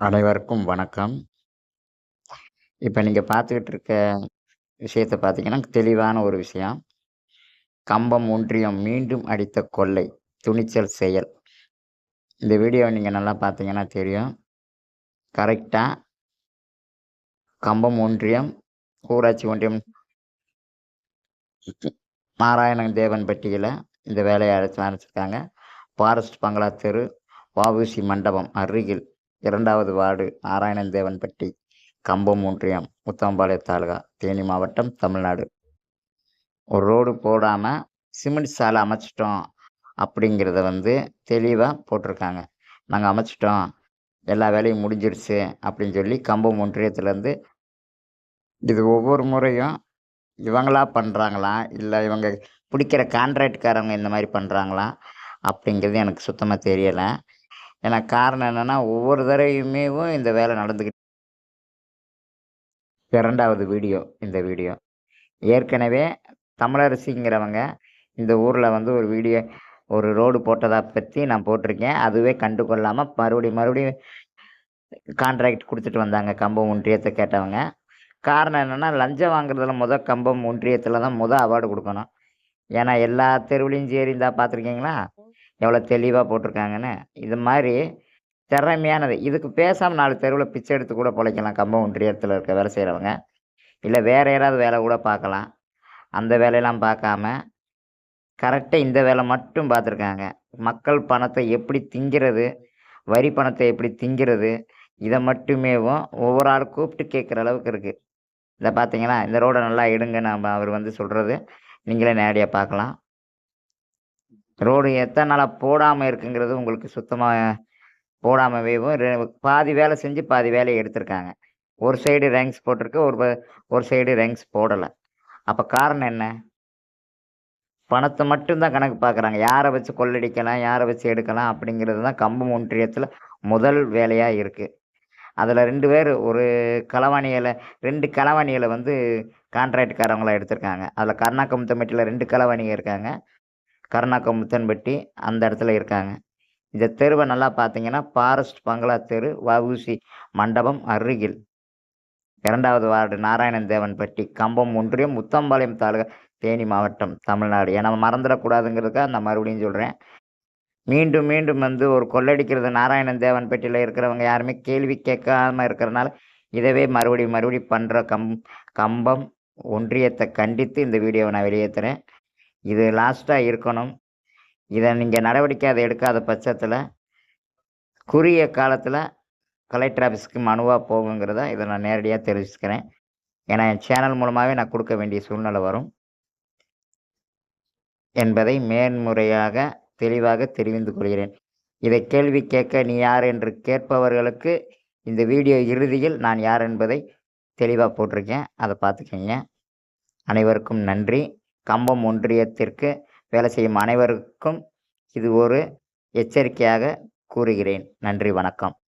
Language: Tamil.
அனைவருக்கும் வணக்கம். இப்போ நீங்கள் பார்த்துக்கிட்டு இருக்க விஷயத்த பார்த்தீங்கன்னா, தெளிவான ஒரு விஷயம். கம்பம் ஒன்றியம் மீண்டும் அடித்த கொள்ளை, துணிச்சல் செயல். இந்த வீடியோ நீங்கள் நல்லா பார்த்தீங்கன்னா தெரியும். கரெக்டாக கம்பம் ஒன்றியம், ஊராட்சி ஒன்றியம் நாராயணன் தேவன் பட்டியில் இந்த வேலையை அழைச்சி ஆரம்பிச்சிருக்காங்க. ஃபாரஸ்ட் பங்களா தெரு, வ.உ.சி. மண்டபம் அருகில் இரண்டாவது வார்டு நாராயணன் தேவன்பட்டி, கம்பம் ஒன்றியம், உத்தமபாளையம் தாலுகா, தேனி மாவட்டம், தமிழ்நாடு. ஒரு ரோடு போடாமல் சிமெண்ட் சாலை அமைச்சிட்டோம் அப்படிங்கிறத வந்து தெளிவாக போட்டிருக்காங்க. நாங்கள் அமைச்சிட்டோம் எல்லா வேலையும் முடிஞ்சிருச்சு அப்படின்னு சொல்லி கம்பம் ஒன்றியத்துலேருந்து இது ஒவ்வொரு முறையும் இவங்களா பண்ணுறாங்களா இல்லை இவங்க பிடிக்கிற கான்ட்ராக்ட்காரங்க இந்த மாதிரி பண்ணுறாங்களா அப்படிங்கிறது எனக்கு சுத்தமாக தெரியலை ஏன்னா காரணம் என்னென்னா ஒவ்வொரு தடவையுமேவும் இந்த வேலை நடந்துக்கிட்டு இரண்டாவது வீடியோ இந்த வீடியோ. ஏற்கனவே தமிழரசிங்கிறவங்க இந்த ஊரில் வந்து ஒரு வீடியோ ஒரு ரோடு போட்டதை பற்றி நான் போட்டிருக்கேன். அதுவே கண்டு கொள்ளாமல் மறுபடியும் மறுபடியும் கான்ட்ராக்ட் கொடுத்துட்டு வந்தாங்க கம்பம் ஒன்றியத்தை கேட்டவங்க. காரணம் என்னென்னா லஞ்சம் வாங்குறதுல முதல் கம்பம் ஒன்றியத்தில் தான் முதல் அவார்டு கொடுக்கணும் ஏன்னா எல்லா தெருவிலையும் சரி இருந்தால் பார்த்துருக்கீங்களா? எவ்வளோ தெளிவாக போட்டிருக்காங்கன்னு. இது மாதிரி திறமையானது. இதுக்கு பேசாமல் நாலு தெருவில் பிச்சை எடுத்து கூட பிழைக்கலாம் கம்பம் இடத்துல இருக்க வேலை செய்கிறவங்க இல்லை வேற யாராவது வேலை கூட பார்க்கலாம். அந்த வேலையெல்லாம் பார்க்காம, கரெக்டாக இந்த வேலை மட்டும் பார்த்துருக்காங்க. மக்கள் பணத்தை எப்படி திங்கிறது? வரி பணத்தை எப்படி திங்கிறது? இதை மட்டுமேவும் ஒவ்வொரு ஆள் கூப்பிட்டு கேட்குற அளவுக்கு இருக்குது இதை பார்த்தீங்கன்னா இந்த ரோட நல்லா எடுங்க நம்ம அவர் வந்து சொல்கிறது நீங்களே நேரடியாக பார்க்கலாம். ரோடு எத்தனை நாளாக போடாமல் இருக்குங்கிறது உங்களுக்கு சுத்தமாக போடாமவேவும் பாதி வேலை செஞ்சு பாதி வேலையை எடுத்திருக்காங்க. ஒரு சைடு ரேங்க்ஸ் போட்டிருக்கு. ஒரு ஒரு சைடு ரேங்க்ஸ் போடலை அப்போ காரணம் என்ன? பணத்தை மட்டும்தான் கணக்கு பார்க்குறாங்க. யாரை வச்சு கொள்ளடிக்கலாம், யாரை வச்சு எடுக்கலாம் அப்படிங்கிறது தான் கம்பம் ஒன்றியத்தில் முதல் வேலையாக இருக்குது அதில் ரெண்டு பேர் ஒரு களவாணியில் ரெண்டு களவாணியில் வந்து கான்ட்ராக்ட்காரவங்களா எடுத்திருக்காங்க. அதில் அதுல கருணாக்கமுத்தம்பட்டியில 2 களவாணிங்க இருக்காங்க. கருணாக்கமுத்தன்பட்டி அந்த இடத்துல இருக்காங்க. இந்த தெருவை நல்லா பார்த்தீங்கன்னா, ஃபாரஸ்ட் பங்களா தெரு, வ.உ.சி. மண்டபம் அருகில் இரண்டாவது வார்டு நாராயணன் தேவன்பட்டி, கம்பம் ஒன்றியம், முத்தம்பாளையம் தாலுகா, தேனி மாவட்டம், தமிழ்நாடு. ஏன்னா மறந்துடக்கூடாதுங்கிறதுக்காக நான் மறுபடியும் சொல்கிறேன் மீண்டும் மீண்டும் வந்து ஒரு கொள்ளடிக்கிறது நாராயணன் தேவன்பட்டியில இருக்கிறவங்க யாருமே கேள்வி கேட்காம இருக்கிறனால, இதவே மறுபடியும் மறுபடியும் பண்ணுற கம் கம்பம் ஒன்றியத்தை கண்டித்து இந்த வீடியோவை நான் வெளியேற்றுறேன் இது லாஸ்ட்டாக இருக்கணும். இதை நீங்கள் நடவடிக்கை அதை எடுக்காத பட்சத்தில் குறுகிய காலத்தில் கலெக்டர் ஆஃபீஸ்க்கு மனுவாக போகுங்கிறத இதை நான் நேரடியாக தெரிவிச்சுக்கிறேன். ஏன்னா என் சேனல் மூலமாகவே நான் கொடுக்க வேண்டிய சூழ்நிலை வரும். என்பதை மேன்முறையாக தெளிவாக தெரிவித்து கொள்கிறேன். இதை கேள்வி கேட்க நீ யார் என்று கேட்பவர்களுக்கு இந்த வீடியோ இறுதியில் நான் யார் என்பதை தெளிவாக போட்டிருக்கேன். அதை பார்த்துக்கங்க. அனைவருக்கும் நன்றி. கம்பம் ஒன்றியத்திற்கு வேலை செய்யும் அனைவருக்கும் இது ஒரு எச்சரிக்கையாக கூறுகிறேன். நன்றி, வணக்கம்.